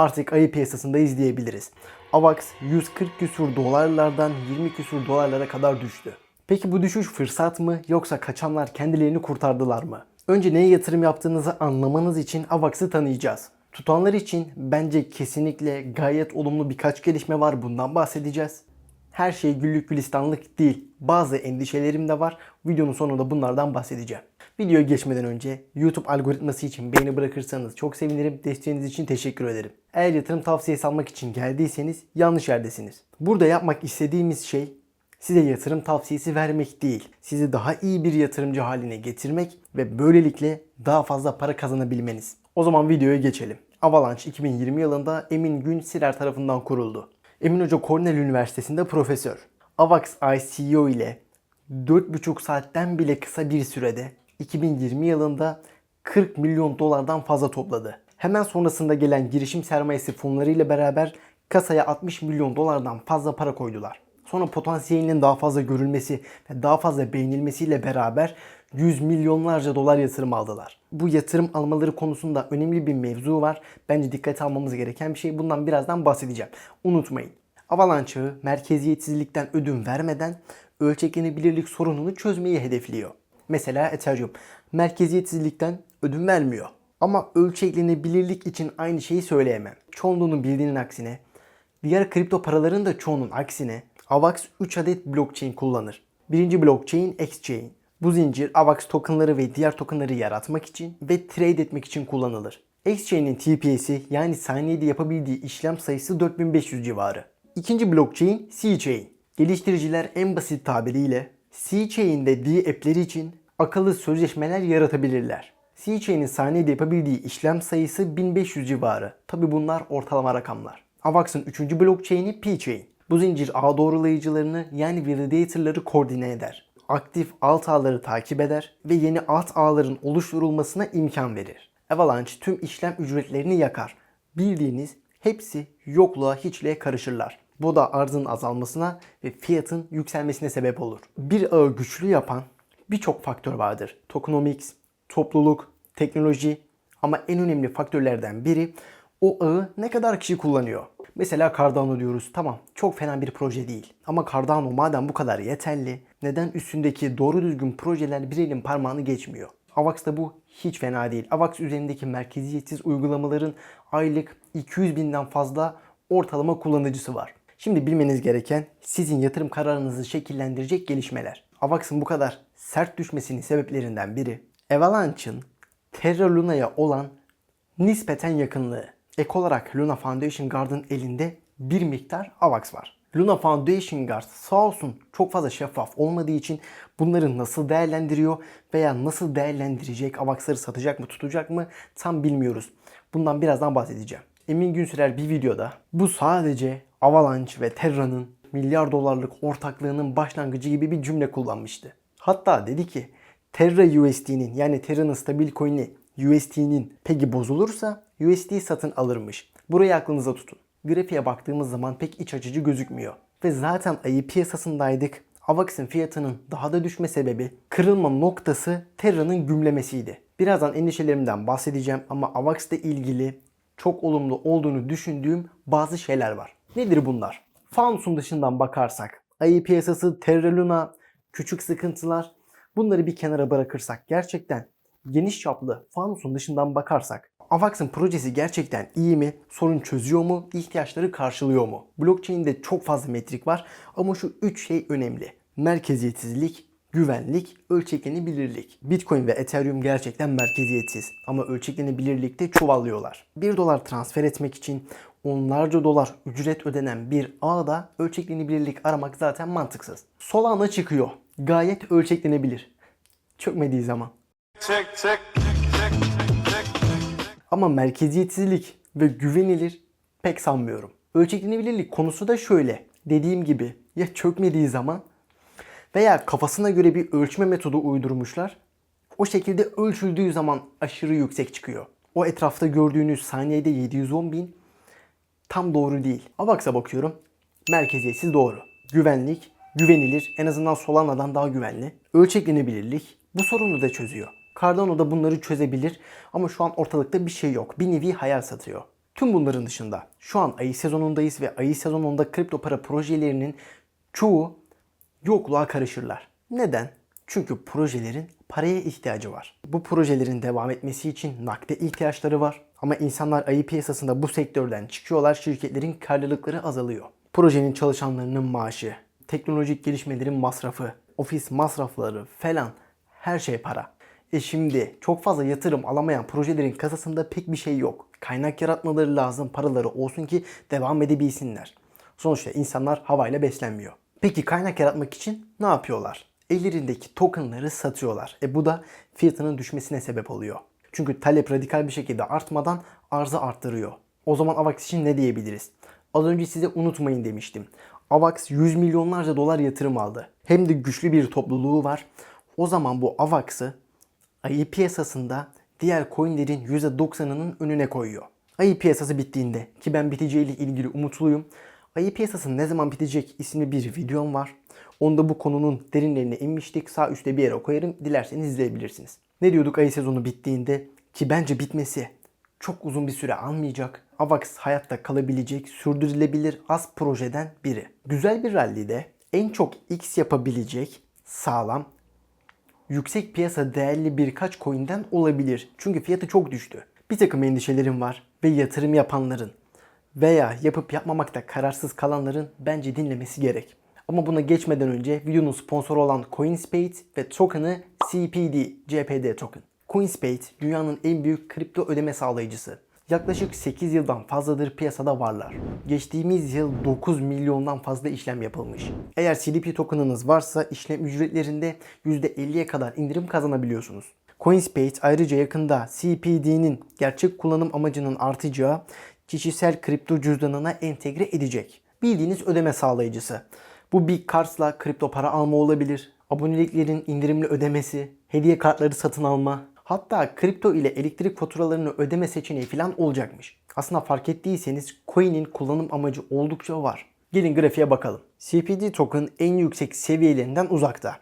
artık ayı piyasasında izleyebiliriz. AVAX 140 küsur dolarlardan 20 küsur dolarlara kadar düştü. Peki bu düşüş fırsat mı yoksa kaçanlar kendilerini kurtardılar mı? Önce neye yatırım yaptığınızı anlamanız için AVAX'ı tanıyacağız. Tutanlar için bence kesinlikle gayet olumlu birkaç gelişme var bundan bahsedeceğiz. Her şey güllük gülistanlık değil. Bazı endişelerim de var. Videonun sonunda bunlardan bahsedeceğim. Videoya geçmeden önce YouTube algoritması için beğeni bırakırsanız çok sevinirim. Desteğiniz için teşekkür ederim. Eğer yatırım tavsiyesi almak için geldiyseniz yanlış yerdesiniz. Burada yapmak istediğimiz şey size yatırım tavsiyesi vermek değil. Sizi daha iyi bir yatırımcı haline getirmek ve böylelikle daha fazla para kazanabilmeniz. O zaman videoya geçelim. Avalanche 2020 yılında Emin Gün Sirer tarafından kuruldu. Emin Hoca Cornell Üniversitesi'nde profesör. Avax ICO ile 4,5 saatten bile kısa bir sürede 2020 yılında 40 milyon dolardan fazla topladı. Hemen sonrasında gelen girişim sermayesi fonları ile beraber kasaya 60 milyon dolardan fazla para koydular. Sonra potansiyelinin daha fazla görülmesi ve daha fazla beğenilmesiyle beraber 100 milyonlarca dolar yatırım aldılar. Bu yatırım almaları konusunda önemli bir mevzu var. Bence dikkate almamız gereken bir şey. Bundan birazdan bahsedeceğim. Unutmayın. Avalanche merkeziyetsizlikten ödün vermeden ölçeklenebilirlik sorununu çözmeyi hedefliyor. Mesela Ethereum merkeziyetsizlikten ödün vermiyor. Ama ölçeklenebilirlik için aynı şeyi söyleyemem. Çoğunluğunun bildiğinin aksine, diğer kripto paraların da çoğunun aksine AVAX 3 adet blockchain kullanır. Birinci blockchain Xchain. Bu zincir AVAX tokenları ve diğer tokenları yaratmak için ve trade etmek için kullanılır. Xchain'in TPS'i yani saniyede yapabildiği işlem sayısı 4500 civarı. İkinci blockchain C-Chain. Geliştiriciler en basit tabiriyle C-Chain dediği app'leri için akıllı sözleşmeler yaratabilirler. C-Chain'in saniyede yapabildiği işlem sayısı 1500 civarı. Tabi bunlar ortalama rakamlar. AVAX'ın 3. blockchain'i P-Chain. Bu zincir ağ doğrulayıcılarını yani validator'ları koordine eder. Aktif alt ağları takip eder ve yeni alt ağların oluşturulmasına imkan verir. Avalanche tüm işlem ücretlerini yakar. Bildiğiniz hepsi yokluğa hiçliğe karışırlar. Bu da arzın azalmasına ve fiyatın yükselmesine sebep olur. Bir ağı güçlü yapan birçok faktör vardır. Tokenomics, topluluk, teknoloji ama en önemli faktörlerden biri o ağı ne kadar kişi kullanıyor. Mesela Cardano diyoruz. Tamam çok fena bir proje değil. Ama Cardano madem bu kadar yeterli neden üstündeki doğru düzgün projeler bir elin parmağını geçmiyor? AVAX'ta bu hiç fena değil. AVAX üzerindeki merkeziyetsiz uygulamaların aylık 200 binden fazla ortalama kullanıcısı var. Şimdi bilmeniz gereken sizin yatırım kararınızı şekillendirecek gelişmeler. AVAX'ın bu kadar sert düşmesinin sebeplerinden biri Avalanche'ın Terra Luna'ya olan nispeten yakınlığı. Ek olarak Luna Foundation Guard'ın elinde bir miktar AVAX var. Luna Foundation Guard sağ olsun çok fazla şeffaf olmadığı için bunları nasıl değerlendiriyor veya nasıl değerlendirecek, AVAX'ları satacak mı tutacak mı tam bilmiyoruz. Bundan birazdan bahsedeceğim. Emin Günsürer bir videoda bu sadece Avalanche ve Terra'nın milyar dolarlık ortaklığının başlangıcı gibi bir cümle kullanmıştı. Hatta dedi ki Terra USD'nin yani Terra'nın stabil coin'i USD'nin peki bozulursa USD satın alırmış. Burayı aklınıza tutun. Grafiğe baktığımız zaman pek iç açıcı gözükmüyor. Ve zaten ayı piyasasındaydık. AVAX'ın fiyatının daha da düşme sebebi kırılma noktası Terra'nın gümlemesiydi. Birazdan endişelerimden bahsedeceğim ama AVAX'la ilgili çok olumlu olduğunu düşündüğüm bazı şeyler var. Nedir bunlar? Faunus'un dışından bakarsak, ayı piyasası, Terra Luna, küçük sıkıntılar bunları bir kenara bırakırsak gerçekten geniş çaplı Faunus'un dışından bakarsak Avax'ın projesi gerçekten iyi mi? Sorun çözüyor mu? İhtiyaçları karşılıyor mu? Blockchain'de çok fazla metrik var ama şu üç şey önemli. Merkeziyetsizlik, güvenlik, ölçeklenebilirlik. Bitcoin ve Ethereum gerçekten merkeziyetsiz ama ölçeklenebilirlikte çuvallıyorlar. 1 dolar transfer etmek için onlarca dolar ücret ödenen bir ağda ölçeklenebilirlik aramak zaten mantıksız. Solana çıkıyor. Gayet ölçeklenebilir. Çökmediği zaman. Check, check, check, check. Ama merkeziyetsizlik ve güvenilir pek sanmıyorum. Ölçeklenebilirlik konusu da şöyle. Dediğim gibi ya çökmediği zaman veya kafasına göre bir ölçme metodu uydurmuşlar. O şekilde ölçüldüğü zaman aşırı yüksek çıkıyor. O etrafta gördüğünüz saniyede 710 bin tam doğru değil. Avax'a bakıyorum. Merkeziyetsiz doğru. Güvenlik, güvenilir. En azından Solana'dan daha güvenli. Ölçeklenebilirlik bu sorunu da çözüyor. Cardano da bunları çözebilir ama şu an ortalıkta bir şey yok. Bir nevi hayal satıyor. Tüm bunların dışında şu an ayı sezonundayız ve ayı sezonunda kripto para projelerinin çoğu yokluğa karışırlar. Neden? Çünkü projelerin paraya ihtiyacı var. Bu projelerin devam etmesi için nakde ihtiyaçları var. Ama insanlar ayı piyasasında bu sektörden çıkıyorlar, şirketlerin karlılıkları azalıyor. Projenin çalışanlarının maaşı, teknolojik gelişmelerin masrafı, ofis masrafları falan her şey para. E şimdi çok fazla yatırım alamayan projelerin kasasında pek bir şey yok. Kaynak yaratmaları lazım, paraları olsun ki devam edebilsinler. Sonuçta insanlar havayla beslenmiyor. Peki kaynak yaratmak için ne yapıyorlar? Ellerindeki tokenları satıyorlar. E bu da fiyatının düşmesine sebep oluyor. Çünkü talep radikal bir şekilde artmadan arzı arttırıyor. O zaman AVAX için ne diyebiliriz? Az önce size unutmayın demiştim. AVAX 100 milyonlarca dolar yatırım aldı. Hem de güçlü bir topluluğu var. O zaman bu AVAX'ı ayı piyasasında diğer coinlerin %90'ının önüne koyuyor. Ayı piyasası bittiğinde ki ben biteceğiyle ilgili umutluyum. Ayı piyasası ne zaman bitecek isimli bir videom var. Onda bu konunun derinlerine inmiştik. Sağ üstte bir yere koyarım. Dilerseniz izleyebilirsiniz. Ne diyorduk ayı sezonu bittiğinde? Ki bence bitmesi çok uzun bir süre almayacak. AVAX hayatta kalabilecek, sürdürülebilir az projeden biri. Güzel bir rallide en çok X yapabilecek sağlam yüksek piyasa değerli birkaç coin'den olabilir. Çünkü fiyatı çok düştü. Bir takım endişelerim var ve yatırım yapanların veya yapıp yapmamakta kararsız kalanların bence dinlemesi gerek. Ama buna geçmeden önce videonun sponsoru olan CoinSpade ve token'ı CPD, CPD token. CoinSpade dünyanın en büyük kripto ödeme sağlayıcısı. Yaklaşık 8 yıldan fazladır piyasada varlar. Geçtiğimiz yıl 9 milyondan fazla işlem yapılmış. Eğer CDP token'ınız varsa işlem ücretlerinde %50'ye kadar indirim kazanabiliyorsunuz. CoinSpade ayrıca yakında CPD'nin gerçek kullanım amacının artacağı kişisel kripto cüzdanına entegre edecek. Bildiğiniz ödeme sağlayıcısı. Bu bir kartla kripto para alma olabilir. Aboneliklerin indirimli ödemesi, hediye kartları satın alma, hatta kripto ile elektrik faturalarını ödeme seçeneği falan olacakmış. Aslında fark ettiyseniz coin'in kullanım amacı oldukça var. Gelin grafiğe bakalım. CPD token en yüksek seviyelerinden uzakta.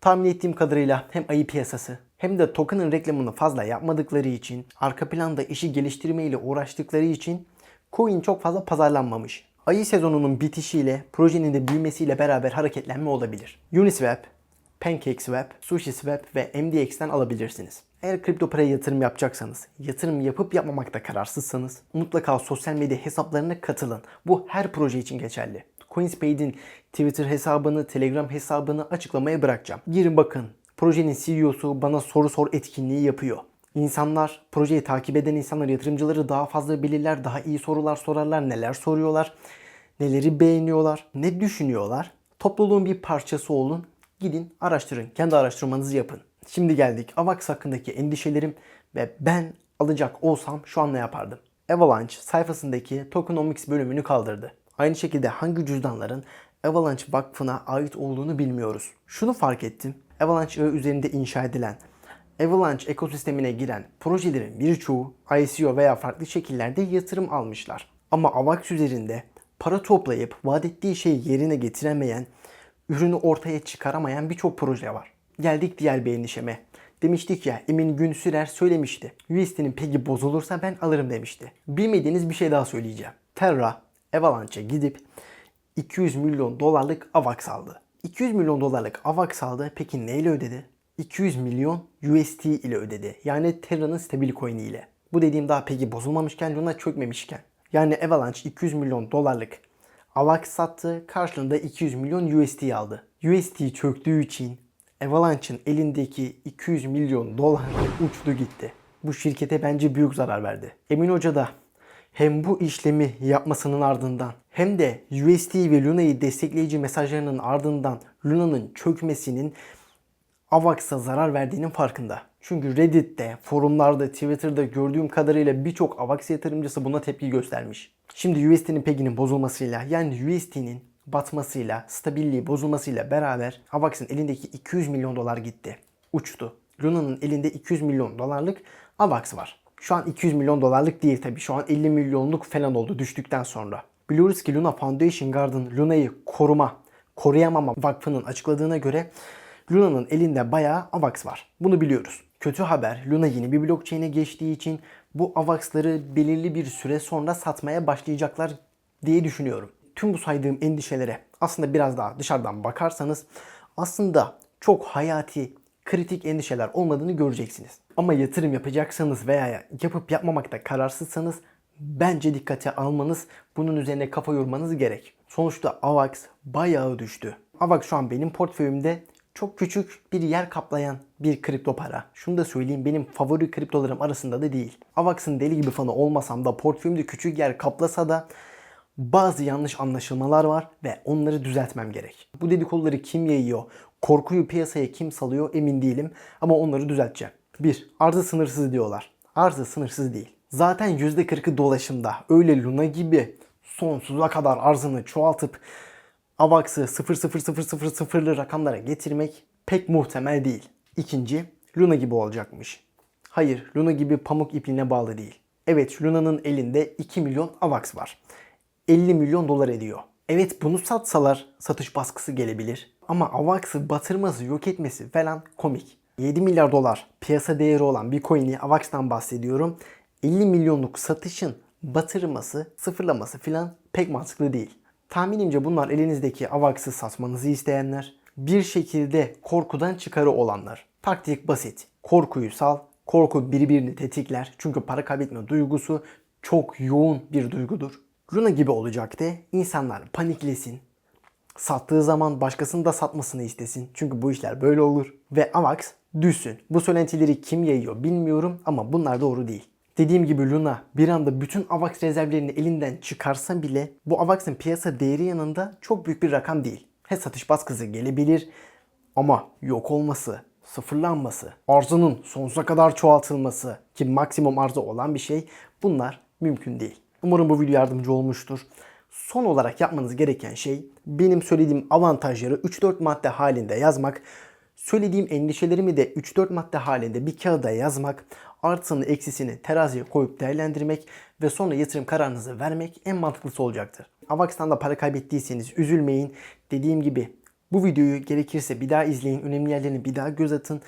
Tahmin ettiğim kadarıyla hem ayı piyasası hem de token'ın reklamını fazla yapmadıkları için, arka planda işi geliştirmeyle uğraştıkları için coin çok fazla pazarlanmamış. Ayı sezonunun bitişiyle projenin de büyümesiyle beraber hareketlenme olabilir. Uniswap, PancakeSwap, SushiSwap ve MDX'ten alabilirsiniz. Eğer kripto paraya yatırım yapacaksanız, yatırım yapıp yapmamakta kararsızsanız mutlaka sosyal medya hesaplarına katılın. Bu her proje için geçerli. CoinSpade'in Twitter hesabını, Telegram hesabını açıklamaya bırakacağım. Girin bakın. Projenin CEO'su bana soru sor etkinliği yapıyor. İnsanlar, projeyi takip eden insanlar, yatırımcıları daha fazla bilirler, daha iyi sorular sorarlar, neler soruyorlar, neleri beğeniyorlar, ne düşünüyorlar. Topluluğun bir parçası olun, gidin araştırın, kendi araştırmanızı yapın. Şimdi geldik AVAX hakkındaki endişelerim ve ben alacak olsam şu an ne yapardım? Avalanche sayfasındaki tokenomics bölümünü kaldırdı. Aynı şekilde hangi cüzdanların Avalanche Vakfı'na ait olduğunu bilmiyoruz. Şunu fark ettim. Avalanche üzerinde inşa edilen Avalanche ekosistemine giren projelerin birçoğu ICO veya farklı şekillerde yatırım almışlar. Ama AVAX üzerinde para toplayıp vaat ettiği şeyi yerine getiremeyen, ürünü ortaya çıkaramayan birçok proje var. Geldik diğer bir endişeme. Demiştik ya Emin Günsürer söylemişti. USD'nin peki bozulursa ben alırım demişti. Bilmediğiniz bir şey daha söyleyeceğim. Terra Avalanche'a gidip 200 milyon dolarlık AVAX aldı. 200 milyon dolarlık AVAX aldı. Peki neyle ödedi? 200 milyon USD ile ödedi. Yani Terra'nın stabil coin'i ile. Bu dediğim daha peki bozulmamışken, Luna çökmemişken. Yani Avalanche 200 milyon dolarlık AVAX sattı. Karşılığında 200 milyon USD aldı. USD çöktüğü için Avalanche'ın elindeki 200 milyon dolar uçtu gitti. Bu şirkete bence büyük zarar verdi. Emin Hoca da hem bu işlemi yapmasının ardından hem de USD ve Luna'yı destekleyici mesajlarının ardından Luna'nın çökmesinin AVAX'a zarar verdiğinin farkında. Çünkü Reddit'te, forumlarda, Twitter'da gördüğüm kadarıyla birçok AVAX yatırımcısı buna tepki göstermiş. Şimdi USD'nin peginin bozulmasıyla yani USD'nin batmasıyla, stabilliği bozulmasıyla beraber AVAX'ın elindeki 200 milyon dolar gitti. Uçtu. Luna'nın elinde 200 milyon dolarlık AVAX var. Şu an 200 milyon dolarlık değil tabii. Şu an 50 milyonluk falan oldu düştükten sonra. Biliyoruz ki Luna Foundation Garden Luna'yı koruma, koruyamama vakfının açıkladığına göre Luna'nın elinde bayağı AVAX var. Bunu biliyoruz. Kötü haber Luna yeni bir blockchain'e geçtiği için Bu AVAX'ları belirli bir süre sonra satmaya başlayacaklar diye düşünüyorum. Tüm bu saydığım endişelere aslında biraz daha dışarıdan bakarsanız aslında çok hayati, kritik endişeler olmadığını göreceksiniz. Ama yatırım yapacaksanız veya yapıp yapmamakta kararsızsanız bence dikkate almanız, bunun üzerine kafa yormanız gerek. Sonuçta AVAX bayağı düştü. AVAX şu an benim portföyümde çok küçük bir yer kaplayan bir kripto para. Şunu da söyleyeyim benim favori kriptolarım arasında da değil. AVAX'ın deli gibi fanı olmasam da portföyümde küçük yer kaplasa da bazı yanlış anlaşılmalar var ve onları düzeltmem gerek. Bu dedikoduları kim yayıyor, korkuyu piyasaya kim salıyor emin değilim ama onları düzelteceğim. 1. Arzı sınırsız diyorlar. Arzı sınırsız değil. Zaten %40'ı dolaşımda. Öyle Luna gibi sonsuza kadar arzını çoğaltıp AVAX'ı 0.0000'lı rakamlara getirmek pek muhtemel değil. İkinci, Luna gibi olacakmış. Hayır, Luna gibi pamuk ipliğine bağlı değil. Evet, Luna'nın elinde 2 milyon AVAX var. 50 milyon dolar ediyor. Evet bunu satsalar satış baskısı gelebilir. Ama AVAX'ı batırması, yok etmesi falan komik. 7 milyar dolar piyasa değeri olan bir coin'i AVAX'tan bahsediyorum. 50 milyonluk satışın batırması, sıfırlaması falan pek mantıklı değil. Tahminimce bunlar elinizdeki AVAX'ı satmanızı isteyenler, bir şekilde korkudan çıkarı olanlar. Taktik basit. Korkuyu sal, korku birbirini tetikler. Çünkü para kaybetme duygusu çok yoğun bir duygudur. Luna gibi olacaktı. İnsanlar paniklesin. Sattığı zaman başkasının da satmasını istesin. Çünkü bu işler böyle olur. Ve AVAX düşsün. Bu söylentileri kim yayıyor bilmiyorum ama bunlar doğru değil. Dediğim gibi Luna bir anda bütün AVAX rezervlerini elinden çıkarsa bile bu AVAX'ın piyasa değeri yanında çok büyük bir rakam değil. He satış baskısı gelebilir ama yok olması, sıfırlanması, arzının sonsuza kadar çoğaltılması ki maksimum arzı olan bir şey bunlar mümkün değil. Umarım bu video yardımcı olmuştur. Son olarak yapmanız gereken şey benim söylediğim avantajları 3-4 madde halinde yazmak. Söylediğim endişelerimi de 3-4 madde halinde bir kağıda yazmak. Artısını eksisini teraziye koyup değerlendirmek ve sonra yatırım kararınızı vermek en mantıklısı olacaktır. Avax'tan da para kaybettiyseniz üzülmeyin. Dediğim gibi bu videoyu gerekirse bir daha izleyin. Önemli yerlerini bir daha göz atın.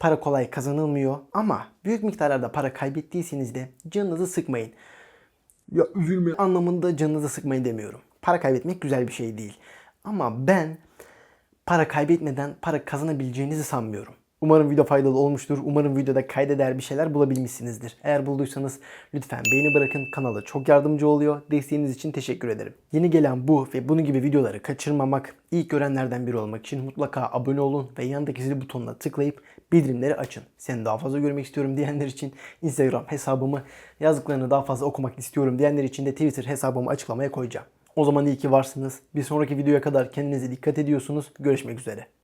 Para kolay kazanılmıyor ama büyük miktarlarda para kaybettiyseniz de canınızı sıkmayın. Ya üzülme anlamında canınızı sıkmayın demiyorum. Para kaybetmek güzel bir şey değil. Ama ben para kaybetmeden para kazanabileceğinizi sanmıyorum. Umarım video faydalı olmuştur. Umarım videoda kayda değer bir şeyler bulabilmişsinizdir. Eğer bulduysanız lütfen beğeni bırakın. Kanala çok yardımcı oluyor. Desteğiniz için teşekkür ederim. Yeni gelen bu ve bunun gibi videoları kaçırmamak, ilk görenlerden biri olmak için mutlaka abone olun ve yandaki zil butonuna tıklayıp bildirimleri açın. Seni daha fazla görmek istiyorum diyenler için Instagram hesabımı, yazdıklarını daha fazla okumak istiyorum diyenler için de Twitter hesabımı açıklamaya koyacağım. O zaman iyi ki varsınız. Bir sonraki videoya kadar kendinize dikkat ediyorsunuz. Görüşmek üzere.